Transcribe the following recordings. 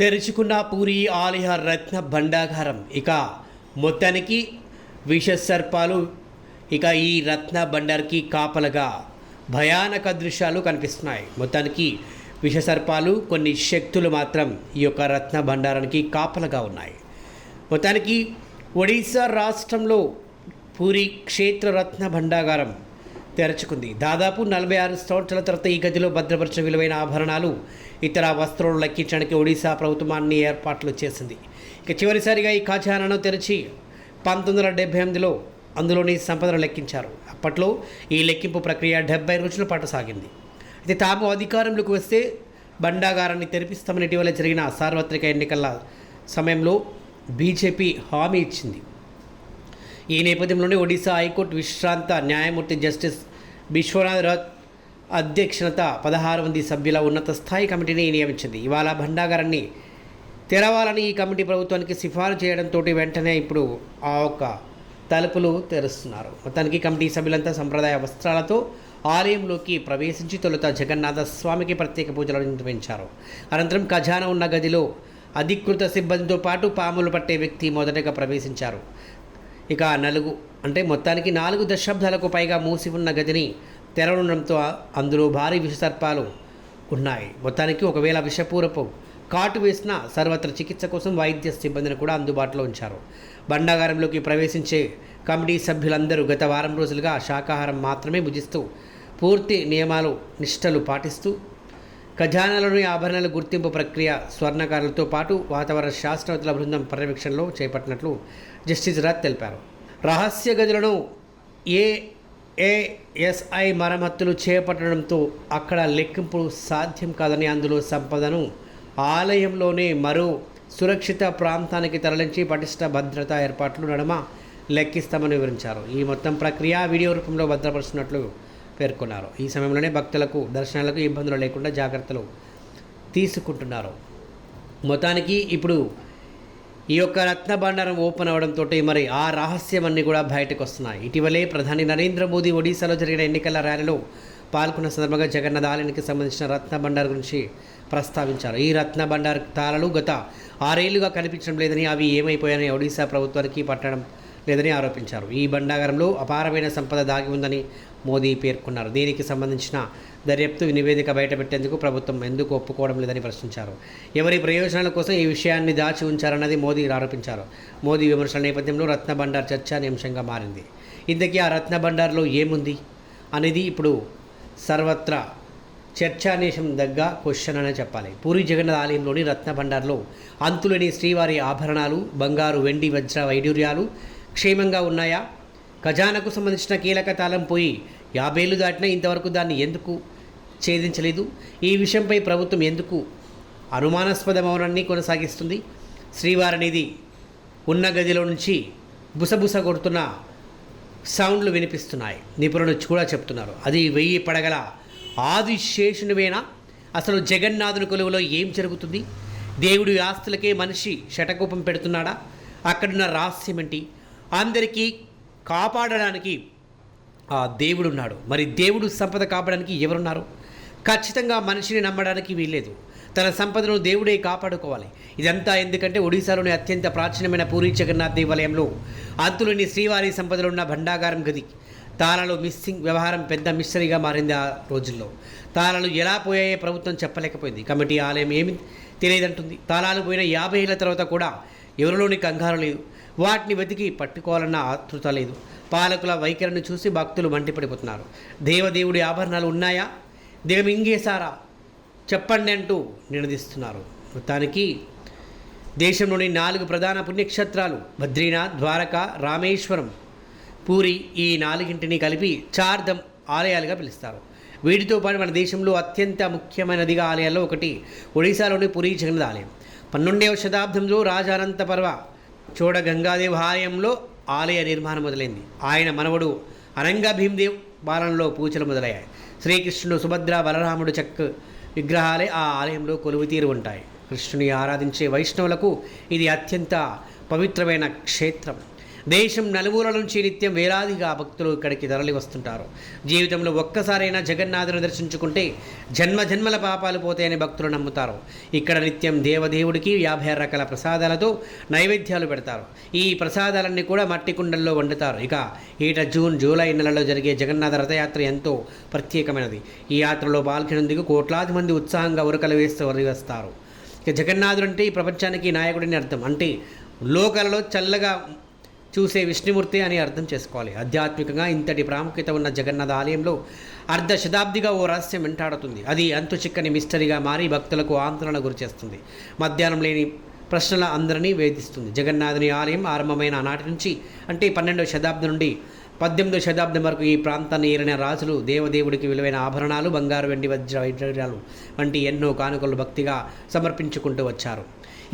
తెరుచుకున్న పూరి ఆలయ రత్న భండాగారం ఇక మొత్తానికి విష సర్పాలు ఇక ఈ రత్న భండార్కి కాపలగా భయానక దృశ్యాలు కనిపిస్తున్నాయి. మొత్తానికి విష సర్పాలు కొన్ని శక్తులు మాత్రం ఈ యొక్క రత్న భండారానికి కాపలగా ఉన్నాయి. మొత్తానికి ఒడిశా రాష్ట్రంలో పూరి క్షేత్ర రత్న భండాగారం తెరచుకుంది. దాదాపు నలభై ఆరు సంవత్సరాల తర్వాత ఈ గదిలో భద్రపరిచిన విలువైన ఆభరణాలు ఇతర వస్త్రాలు లెక్కించడానికి ఒడిశా ప్రభుత్వం అన్ని ఏర్పాట్లు చేసింది. ఇక చివరిసారిగా ఈ ఖజానాను తెరిచి పంతొమ్మిది వందల డెబ్బై ఎనిమిదిలో అందులోని సంపదను లెక్కించారు. అప్పట్లో ఈ లెక్కింపు ప్రక్రియ డెబ్బై రోజుల పాటు సాగింది. అయితే తాము అధికారంలోకి వస్తే బండాగారాన్ని తెరిపిస్తామని ఇటీవల జరిగిన సార్వత్రిక ఎన్నికల సమయంలో బీజేపీ హామీ ఇచ్చింది. ఈ నేపథ్యంలోనే ఒడిశా హైకోర్టు విశ్రాంత న్యాయమూర్తి జస్టిస్ విశ్వనాథ్ రథ్ అధ్యక్షత పదహారు మంది సభ్యుల ఉన్నత స్థాయి కమిటీని నియమించింది. ఇవాళ భండాగారాన్ని తెరవాలని ఈ కమిటీ ప్రభుత్వానికి సిఫారసు చేయడంతో వెంటనే ఇప్పుడు ఆ ఒక్క తలుపులు తెరుస్తున్నారు. మొత్తానికి కమిటీ సభ్యులంతా సంప్రదాయ వస్త్రాలతో ఆలయంలోకి ప్రవేశించి తొలుత జగన్నాథ స్వామికి ప్రత్యేక పూజలు నిర్వహించారు. అనంతరం ఖజానా ఉన్న గదిలో అధికృత సిబ్బందితో పాటు పాములు పట్టే వ్యక్తి మొదటగా ప్రవేశించారు. ఇక నలుగు అంటే మొత్తానికి నాలుగు దశాబ్దాలకు పైగా మూసి ఉన్న గదిని తెరవడంతో అందులో భారీ విషసర్పాలు ఉన్నాయి. మొత్తానికి ఒకవేళ విషపూరపు కాటు వేసిన సర్వత్ర చికిత్స కోసం వైద్య సిబ్బందిని కూడా అందుబాటులో ఉంచారు. బండాగారంలోకి ప్రవేశించే కమిటీ సభ్యులందరూ గత వారం రోజులుగా శాకాహారం మాత్రమే భుజిస్తూ పూర్తి నియమాలు నిష్టలు పాటిస్తూ ఖజానాలోని ఆభరణాల గుర్తింపు ప్రక్రియ స్వర్ణకారులతో పాటు వాతావరణ శాస్త్రవేత్తల బృందం పర్యవేక్షణలో చేపట్టినట్లు జస్టిస్ రాజ్ తెలిపారు. రహస్య గదులను ఏ ఏఎస్ఐ మరమ్మతులు చేపట్టడంతో అక్కడ లెక్కింపు సాధ్యం కాదని అందులో సంపదను ఆలయంలోనే మరో సురక్షిత ప్రాంతానికి తరలించి పటిష్ట భద్రతా ఏర్పాట్లు నడమ లెక్కిస్తామని వివరించారు. ఈ మొత్తం ప్రక్రియ వీడియో రూపంలో భద్రపరుస్తున్నట్లు పేర్కొన్నారు. ఈ సమయంలోనే భక్తులకు దర్శనాలకు ఇబ్బందులు లేకుండా జాగ్రత్తలు తీసుకుంటున్నారు. మొత్తానికి ఇప్పుడు ఈ యొక్క రత్న భండారం ఓపెన్ అవడంతో మరి ఆ రహస్యమన్నీ కూడా బయటకు వస్తున్నాయి. ఇటీవలే ప్రధాని నరేంద్ర మోదీ ఒడిశాలో జరిగిన ఎన్నికల ర్యాలీలో పాల్గొన్న సందర్భంగా జగన్నాథ్ ఆలయానికి సంబంధించిన రత్న భండార్ గురించి ప్రస్తావించారు. ఈ రత్న భండార్ తాళాలు గత ఆరేళ్ళుగా కనిపించడం లేదని అవి ఏమైపోయాయని ఒడిశా ప్రభుత్వానికి పట్టడం లేదని ఆరోపించారు. ఈ బండాగారంలో అపారమైన సంపద దాగి ఉందని మోదీ పేర్కొన్నారు. దీనికి సంబంధించిన దర్యాప్తు నివేదిక బయటపెట్టేందుకు ప్రభుత్వం ఎందుకు ఒప్పుకోవడం లేదని ప్రశ్నించారు. ఎవరి ప్రయోజనాల కోసం ఈ విషయాన్ని దాచి ఉంచారన్నది మోదీ ఆరోపించారు. మోదీ విమర్శల నేపథ్యంలో రత్నభండార్ చర్చానీయాంశంగా మారింది. ఇంతకీ ఆ రత్నభండార్లో ఏముంది? అనేది ఇప్పుడు సర్వత్రా చర్చానీశం దగ్గ క్వశ్చన్ అనే చెప్పాలి. పూరి జగన్నాథ్ ఆలయంలోని రత్నభండార్లో అంతులేని శ్రీవారి ఆభరణాలు బంగారు వెండి వజ్ర వైడూర్యాలు క్షేమంగా ఉన్నాయా? ఖజానాకు సంబంధించిన కీలక తాళం పోయి యాభైలు దాటినా ఇంతవరకు దాన్ని ఎందుకు ఛేదించలేదు? ఈ విషయంపై ప్రభుత్వం ఎందుకు అనుమానాస్పద మౌనాన్ని కొనసాగిస్తుంది? శ్రీవారనిది ఉన్న గదిలో నుంచి బుసబుస కొడుతున్న సౌండ్లు వినిపిస్తున్నాయి. నిపుణులు కూడా చెప్తున్నారు. అది వెయ్యి పడగల ఆదిశేషునివేనా? అసలు జగన్నాథుని కొలువులో ఏం జరుగుతుంది? దేవుడి ఆస్తులకే మనిషి శటకూపం పెడుతున్నాడా? అక్కడున్న రహస్యం ఏంటి అందరికీ కాపాడడానికి ఆ మరి దేవుడు సంపద కాపాడడానికి ఎవరున్నారు? ఖచ్చితంగా మనిషిని నమ్మడానికి వీల్లేదు. తన సంపదను దేవుడే కాపాడుకోవాలి. ఇదంతా ఎందుకంటే ఒడిశాలోని అత్యంత ప్రాచీనమైన పూరి జగన్నాథ్ దేవాలయంలో అంతులోని శ్రీవారి సంపదలో ఉన్న భండాగారం గది. తాళాలు మిస్సింగ్ వ్యవహారం పెద్ద మిస్టరీగా మారింది ఆ రోజుల్లో. తాళాలు ఎలా పోయాయో ప్రభుత్వం చెప్పలేకపోయింది. కమిటీ ఆలయం ఏమి తెలియదంటుంది. తాళాలు పోయిన యాభై ఏళ్ళ తర్వాత కూడా ఎవరిలోని కంగారు లేదు. వాటిని వెతికి పట్టుకోవాలన్న ఆతృత లేదు. పాలకుల వైఖరిని చూసి భక్తులు మంటిపడిపోతున్నారు దేవదేవుడి ఆభరణాలు ఉన్నాయా? దేవమింగేశారా చెప్పండి అంటూ నినదిస్తున్నారు. మొత్తానికి దేశంలోని నాలుగు ప్రధాన పుణ్యక్షేత్రాలు బద్రీనాథ్ ద్వారక రామేశ్వరం పూరి ఈ నాలుగింటిని కలిపి చార్ధం ఆలయాలుగా పిలుస్తారు. వీటితో పాటు మన దేశంలో అత్యంత ముఖ్యమైనదిగా ఆలయాల్లో ఒకటి ఒడిశాలోని పురీ జగన్నాథ ఆలయం. పన్నెండవ శతాబ్దంలో రాజానంత పర్వ చోడ గంగాదేవ్ ఆలయంలో ఆలయ నిర్మాణం మొదలైంది. ఆయన మనవడు అనంగా భీమదేవ్ పాలనలో పూజలు మొదలయ్యాయి. శ్రీకృష్ణుడు సుభద్ర బలరాముడు చక్ విగ్రహాలే ఆ ఆలయంలో కొలువుతీరు ఉంటాయి. కృష్ణుని ఆరాధించే వైష్ణవులకు ఇది అత్యంత పవిత్రమైన క్షేత్రం. దేశం నలుమూల నుంచి నిత్యం వేలాదిగా భక్తులు ఇక్కడికి తరలి వస్తుంటారు. జీవితంలో ఒక్కసారైనా జగన్నాథుని దర్శించుకుంటే జన్మ జన్మల పాపాలు పోతాయని భక్తులు నమ్ముతారు. ఇక్కడ నిత్యం దేవదేవుడికి యాభై ఆరు రకాల ప్రసాదాలతో నైవేద్యాలు పెడతారు. ఈ ప్రసాదాలన్నీ కూడా మట్టి కుండల్లో వండుతారు. ఇక ఈట జూన్ జూలై నెలలో జరిగే జగన్నాథ రథయాత్ర ఎంతో ప్రత్యేకమైనది. ఈ యాత్రలో పాల్గొనేందుకు కోట్లాది మంది ఉత్సాహంగా ఉరకలు వేస్తూ వరివేస్తారు ఇక జగన్నాథుడు అంటే ఈ ప్రపంచానికి నాయకుడిని అర్థం. అంటే లోకలలో చల్లగా చూసే విష్ణుమూర్తి అని అర్థం చేసుకోవాలి. ఆధ్యాత్మికంగా ఇంతటి ప్రాముఖ్యత ఉన్న జగన్నాథ ఆలయంలో అర్ధ శతాబ్దిగా ఓ రహస్యం వెంటాడుతుంది. అది అంతు చిక్కని మిస్టరీగా మారి భక్తులకు ఆందోళన గురిచేస్తుంది మధ్యాహ్నం లేని ప్రశ్నల అందరినీ వేధిస్తుంది. జగన్నాథుని ఆలయం ఆరంభమైన నాటి నుంచి అంటే పన్నెండవ శతాబ్దం నుండి పద్దెనిమిదో శతాబ్దం వరకు ఈ ప్రాంతాన్ని ఏలిన రాజులు దేవదేవుడికి విలువైన ఆభరణాలు బంగారు వెండి వజ్ర వైద్యాలు వంటి ఎన్నో కానుకలు భక్తిగా సమర్పించుకుంటూ వచ్చారు.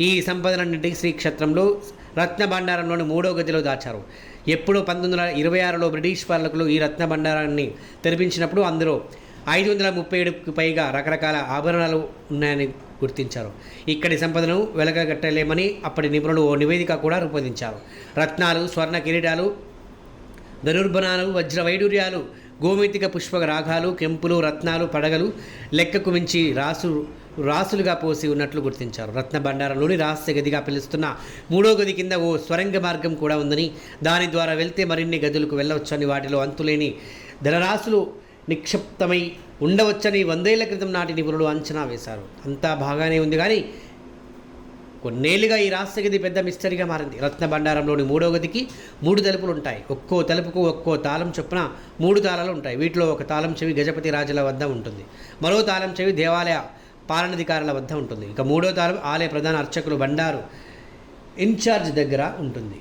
ఈ సంపదలన్నింటికి శ్రీక్షేత్రంలో రత్న భండారంలోని మూడో గదిలో దాచారు. ఎప్పుడో పంతొమ్మిది వందల ఇరవై ఆరులో బ్రిటిష్ పాలకులు ఈ రత్న భండారాన్ని తెరిపించినప్పుడు అందులో ఐదు వందల ముప్పై ఏడుకు పైగా రకరకాల ఆభరణాలు ఉన్నాయని గుర్తించారు. ఇక్కడి సంపదను వెలగగట్టలేమని అప్పటి నిపుణులు ఓ నివేదిక కూడా రూపొందించారు. రత్నాలు స్వర్ణ కిరీటాలు ధనుర్బణాలు వజ్ర వైడూర్యాలు గోమేతిక పుష్ప రాగాలు కెంపులు రత్నాలు పడగలు లెక్కకు మించి రాసు రాసులుగా పోసి ఉన్నట్లు గుర్తించారు. రత్న భండారంలోని రహస్య గదిగా పిలుస్తున్న మూడో గది కింద ఓ స్వరంగ మార్గం కూడా ఉందని దాని ద్వారా వెళ్తే మరిన్ని గదులకు వెళ్ళవచ్చని వాటిలో అంతులేని ధనరాశులు నిక్షిప్తమై ఉండవచ్చని వందేళ్ళ క్రితం నాటి నిపుణులు అంచనా వేశారు. అంతా బాగానే ఉంది కానీ కొన్నేళ్ళుగా ఈ రాష్ట్ర గది పెద్ద మిస్టరీగా మారింది. రత్న భండారంలోని మూడో గదికి మూడు తలుపులు ఉంటాయి ఒక్కో తలుపుకు ఒక్కో తాళం చొప్పున మూడు తాళాలు ఉంటాయి. వీటిలో ఒక తాళం చెవి గజపతి రాజుల వద్ద ఉంటుంది. మరో తాళం చెవి దేవాలయ పాలనాధికారుల వద్ద ఉంటుంది. ఇక మూడో తాళం ఆలయ ప్రధాన అర్చకులు బండారు ఇన్ఛార్జ్ దగ్గర ఉంటుంది.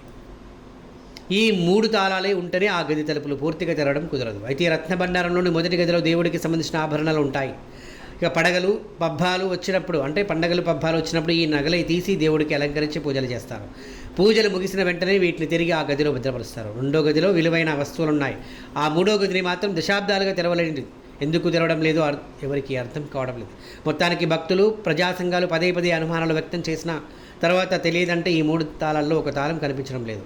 ఈ మూడు తాళాలే ఉంటేనే ఆ గది తలుపులు పూర్తిగా తెరవడం కుదరదు. అయితే ఈ రత్న భండారంలోని మొదటి గదిలో దేవుడికి సంబంధించిన ఆభరణాలు ఉంటాయి. ఇక పడగలు పబ్బాలు వచ్చినప్పుడు అంటే పండగలు పబ్బాలు వచ్చినప్పుడు ఈ నగలై తీసి దేవుడికి అలంకరించి పూజలు చేస్తారు. పూజలు ముగిసిన వెంటనే వీటిని తిరిగి ఆ గదిలో భద్రపరుస్తారు. రెండో గదిలో విలువైన వస్తువులు ఉన్నాయి ఆ మూడో గదిని మాత్రం దశాబ్దాలుగా తెరవలేనిది. ఎందుకు తెరవడం లేదు? అర్- ఎవరికి అర్థం కావడం లేదు. మొత్తానికి భక్తులు ప్రజా సంఘాలు పదే పదే అనుమానాలు వ్యక్తం చేసిన తర్వాత తెలియదంటే ఈ మూడు తాళాల్లో ఒక తాళం కనిపించడం లేదు.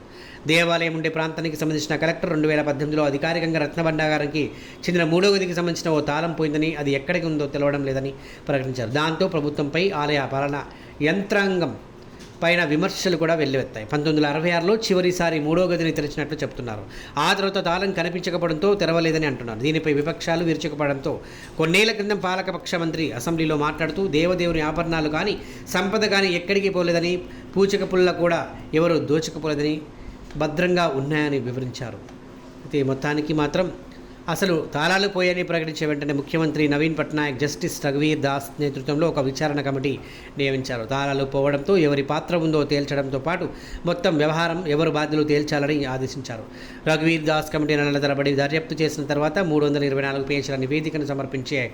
దేవాలయం ఉండే ప్రాంతానికి సంబంధించిన కలెక్టర్ రెండు వేల పద్దెనిమిదిలో అధికారికంగా రత్నభండాగారానికి చెందిన మూడో గదికి సంబంధించిన ఓ తాళం పోయిందని అది ఎక్కడికి ఉందో తెలవడం లేదని ప్రకటించారు. దాంతో ప్రభుత్వంపై ఆలయ పాలన యంత్రాంగం పైన విమర్శలు కూడా వెల్లువెత్తాయి. పంతొమ్మిది వందల అరవై ఆరులో చివరిసారి మూడో గదిని తెరిచినట్లు చెప్తున్నారు. ఆ తర్వాత తాళం కనిపించకపోవడంతో తెరవలేదని అంటున్నారు. దీనిపై విపక్షాలు విరుచుకుపడంతో కొన్నేళ్ళ క్రితం పాలకపక్ష మంత్రి అసెంబ్లీలో మాట్లాడుతూ దేవదేవుని ఆభరణాలు కానీ సంపద కానీ ఎక్కడికి పోలేదని పూచక పుల్ల కూడా ఎవరు దోచుకుపోలేదని భద్రంగా ఉన్నాయని వివరించారు. అయితే మొత్తానికి మాత్రం అసలు తాళాలు పోయని ప్రకటించే వెంటనే ముఖ్యమంత్రి నవీన్ పట్నాయక్ జస్టిస్ రఘువీర్ దాస్ నేతృత్వంలో ఒక విచారణ కమిటీ నియమించారు. తాళాలు పోవడంతో ఎవరి పాత్ర ఉందో తేల్చడంతో పాటు మొత్తం వ్యవహారం ఎవరు బాధ్యులు తేల్చాలని ఆదేశించారు. రఘువీర్ దాస్ కమిటీ నెలల తరబడి దర్యాప్తు చేసిన తర్వాత మూడు వందల ఇరవై నాలుగు పేజీల నివేదికను సమర్పించే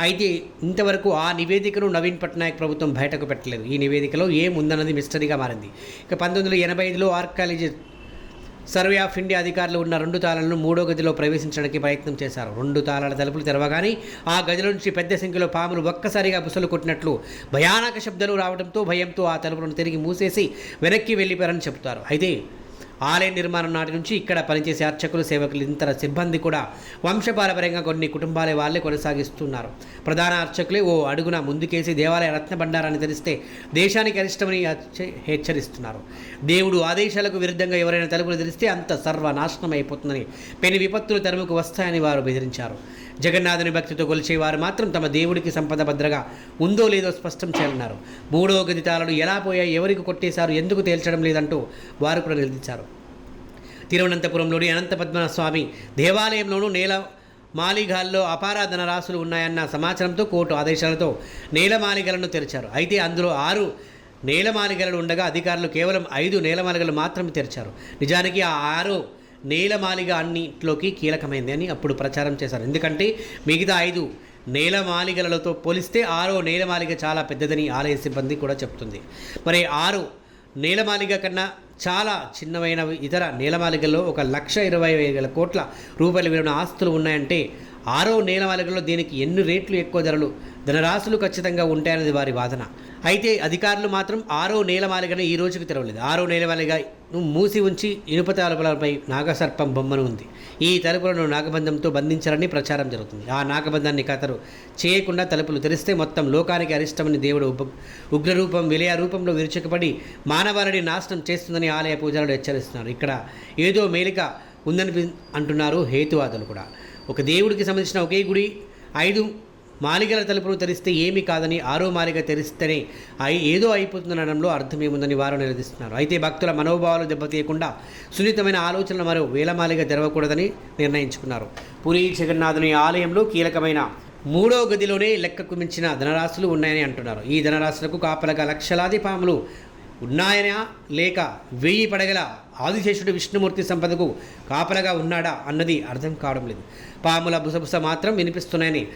అయితే ఇంతవరకు ఆ నివేదికను నవీన్ పట్నాయక్ ప్రభుత్వం బయటకు పెట్టలేదు. ఈ నివేదికలో ఏముందన్నది మిస్టరీగా మారింది. ఇక పంతొమ్మిది వందల ఎనభై ఐదులో ఆర్కాలజీ సర్వే ఆఫ్ ఇండియా అధికారులు ఉన్న రెండు తాళాలను మూడో గదిలో ప్రవేశించడానికి ప్రయత్నం చేశారు. రెండు తాళాల తలుపులు తెరవగానే ఆ గదిలో నుంచి పెద్ద సంఖ్యలో పాములు ఒక్కసారిగా బుసలు కొట్టినట్లు భయానక శబ్దాలు రావడంతో భయంతో ఆ తలుపులను తిరిగి మూసేసి వెనక్కి వెళ్ళిపోయారని చెబుతారు. అయితే ఆలయ నిర్మాణం నాటి నుంచి ఇక్కడ పనిచేసే అర్చకులు సేవకులు ఇంతర సిబ్బంది కూడా వంశపారపరంగా కొన్ని కుటుంబాల వాళ్ళే కొనసాగిస్తున్నారు. ప్రధాన అర్చకులే ఓ అడుగున ముందుకేసి దేవాలయ రత్న భండారాన్ని తెలిస్తే దేశానికి అరిష్టమని హెచ్చరిస్తున్నారు. దేవుడు ఆదేశాలకు విరుద్ధంగా ఎవరైనా తలుపులు ధరిస్తే అంత సర్వనాశనం అయిపోతుందని పెను విపత్తులు తరుముకు వస్తాయని వారు బెదిరించారు. జగన్నాథుని భక్తితో కొలిచే వారు మాత్రం తమ దేవుడికి సంపద భద్రగా ఉందో లేదో స్పష్టం చేయాలన్నారు. మూడో గది తాళాలు ఎలా పోయాయి ఎవరికి కొట్టేశారు ఎందుకు తేల్చడం లేదంటూ వారు కూడా నిలదీశారు. తిరువనంతపురంలోని అనంత పద్మనాభ స్వామి దేవాలయంలోనూ నేల మాలిగాల్లో అపారాధన రాసులు ఉన్నాయన్న సమాచారంతో కోర్టు ఆదేశాలతో నేలమాలిగలను తెరిచారు. అయితే అందులో ఆరు నేలమాలిగలు ఉండగా అధికారులు కేవలం ఐదు నేలమాలిగలు మాత్రమే తెరిచారు. నిజానికి ఆ ఆరు నేలమాలిగ అన్నింటిలోకి కీలకమైంది అని అప్పుడు ప్రచారం చేశారు. ఎందుకంటే మిగతా ఐదు నేలమాలిగలతో పోలిస్తే ఆరో నేలమాలిగ చాలా పెద్దదని ఆలయ సిబ్బంది కూడా చెప్తుంది. మరి ఆరు నేలమాలిగ కన్నా చాలా చిన్నవైన ఇతర నేలమాలిగల్లో ఒక లక్ష ఇరవై వేల కోట్ల రూపాయల విలువైన ఆస్తులు ఉన్నాయంటే ఆరో నేలమాలిగలో దీనికి ఎన్ని రేట్లు ఎక్కువ ధరలు? ధనరాశులు ఖచ్చితంగా ఉంటాయన్నది వారి వాదన. అయితే అధికారులు మాత్రం ఆరో నేలమాలిగను ఈ రోజుకు తెరవలేదు. ఆరో నేలమాలిగా మూసి ఉంచి ఇనుప తలుపులపై నాగసర్పం బొమ్మను ఉంది. ఈ తలుపులను నాగబంధంతో బంధించాలని ప్రచారం జరుగుతుంది. ఆ నాగబంధాన్ని కథరు చేయకుండా తలుపులు తెరిస్తే మొత్తం లోకానికి అరిష్టమని దేవుడు ఉగ్రరూపం విలయ రూపంలో విరుచుకుపడి మానవాళిని నాశనం చేస్తుందని ఆలయ పూజారులు హెచ్చరిస్తున్నారు. ఇక్కడ ఏదో మేలిక ఉందని అంటున్నారు హేతువాదులు కూడా. ఒక దేవుడికి సంబంధించిన ఒకే గుడి ఐదు మాలిగల తలుపులు తెరిస్తే ఏమీ కాదని ఆరో మాలిక తెరిస్తేనే అయి ఏదో అయిపోతుందనడంలో అర్థమేముందని వారు నిలదీస్తున్నారు. అయితే భక్తుల మనోభావాలు దెబ్బతీయకుండా సున్నితమైన ఆలోచనలు మరో వేలమాలిక తెరవకూడదని నిర్ణయించుకున్నారు. పూరి జగన్నాథుని ఆలయంలో కీలకమైన మూడో గదిలోనే లెక్కకు మించిన ధనరాశులు ఉన్నాయని అంటున్నారు. ఈ ధనరాశులకు కాపలగా లక్షలాది పాములు ఉన్నాయనా? లేక వెయ్యి పడగల ఆదిశేషుడు విష్ణుమూర్తి సంపదకు కాపలగా ఉన్నాడా? అన్నది అర్థం కావడం లేదు. పాముల బుసబుస మాత్రం వినిపిస్తున్నాయని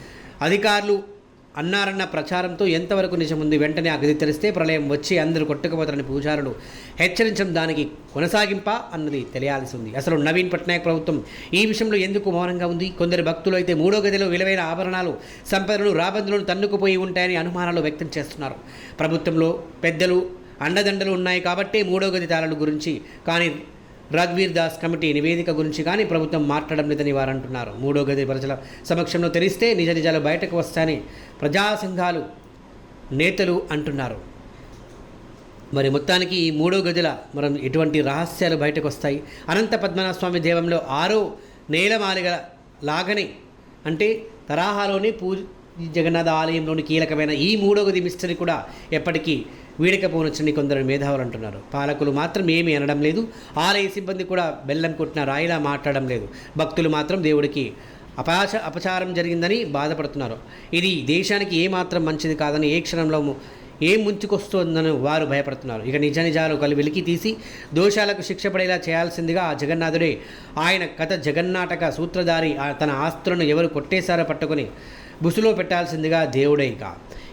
అధికారులు అన్నారన్న ప్రచారంతో ఎంతవరకు నిజముంది వెంటనే అగది తెలిస్తే తెరిస్తే ప్రళయం వచ్చి అందరూ కొట్టుకుపోతారని పూజారులు హెచ్చరించడం దానికి కొనసాగింప అన్నది తెలియాల్సి ఉంది అసలు నవీన్ పట్నాయక్ ప్రభుత్వం ఈ విషయంలో ఎందుకు మౌనంగా ఉంది? కొందరు భక్తులు అయితే మూడో గదిలో విలువైన ఆభరణాలు సంపదలు రాబందులను తన్నుకుపోయి ఉంటాయని అనుమానాలు వ్యక్తం చేస్తున్నారు. ప్రభుత్వంలో పెద్దలు అండదండలు ఉన్నాయి కాబట్టే మూడో గది తాళాల గురించి కానీ రఘ్వీర్ దాస్ కమిటీ నివేదిక గురించి కానీ ప్రభుత్వం మాట్లాడడం లేదని వారు అంటున్నారు. మూడో గది ప్రజల సమక్షంలో తెలిస్తే నిజ నిజాలు బయటకు వస్తాయని ప్రజా సంఘాలు నేతలు అంటున్నారు. మరి మొత్తానికి ఈ మూడో గదిల మనం ఎటువంటి రహస్యాలు బయటకు వస్తాయి? అనంత పద్మనాభ స్వామి దేవంలో ఆరో నేలమాలిగ లాగనే అంటే తరాహాలోని పూ జగన్నాథ ఆలయంలోని కీలకమైన ఈ మూడో గది మిస్టరీ కూడా ఎప్పటికీ వీడకపోనొచ్చని కొందరు మేధావులు అంటున్నారు. పాలకులు మాత్రం ఏమీ అనడం లేదు. ఆలయ సిబ్బంది కూడా బెల్లం కొట్టిన రాయిలా మాట్లాడడం లేదు. భక్తులు మాత్రం దేవుడికి అపాచ అపచారం జరిగిందని బాధపడుతున్నారు. ఇది దేశానికి ఏమాత్రం మంచిది కాదని ఏ క్షణంలో ఏం ముంచుకొస్తోందని వారు భయపడుతున్నారు. ఇక నిజ నిజాలు కలి వెలికి తీసి దోషాలకు శిక్ష పడేలా చేయాల్సిందిగా ఆ జగన్నాథుడే ఆయన కథ జగన్నాటక సూత్రధారి తన ఆస్తులను ఎవరు కొట్టేశారో పట్టుకొని బుసులో పెట్టాల్సిందిగా దేవుడే ఇక.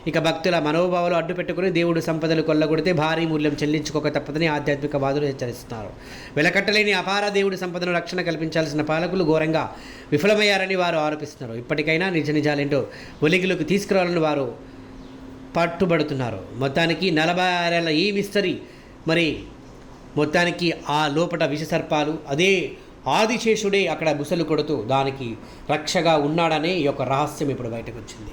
ఇక భక్తుల మనోభావాలు అడ్డు పెట్టుకుని దేవుడు సంపదలు కొల్లగొడితే భారీ మూల్యం చెల్లించుకోక తప్పదని ఆధ్యాత్మికవాదులు హెచ్చరిస్తున్నారు. వెలకట్టలేని అపార దేవుడి సంపదను రక్షణ కల్పించాల్సిన పాలకులు ఘోరంగా విఫలమయ్యారని వారు ఆరోపిస్తున్నారు. ఇప్పటికైనా నిజ నిజాలేంటో ఒలిగిలోకి తీసుకురావాలని వారు పట్టుబడుతున్నారు. మొత్తానికి నలభై ఆరేళ్ళ ఈ మిస్టరీ మరి మొత్తానికి ఆ లోపట విషసర్పాలు అదే ఆదిశేషుడే అక్కడ బుసలు కొడుతూ దానికి రక్షగా ఉన్నాడనే ఈ యొక్క రహస్యం ఇప్పుడు బయటకు వచ్చింది.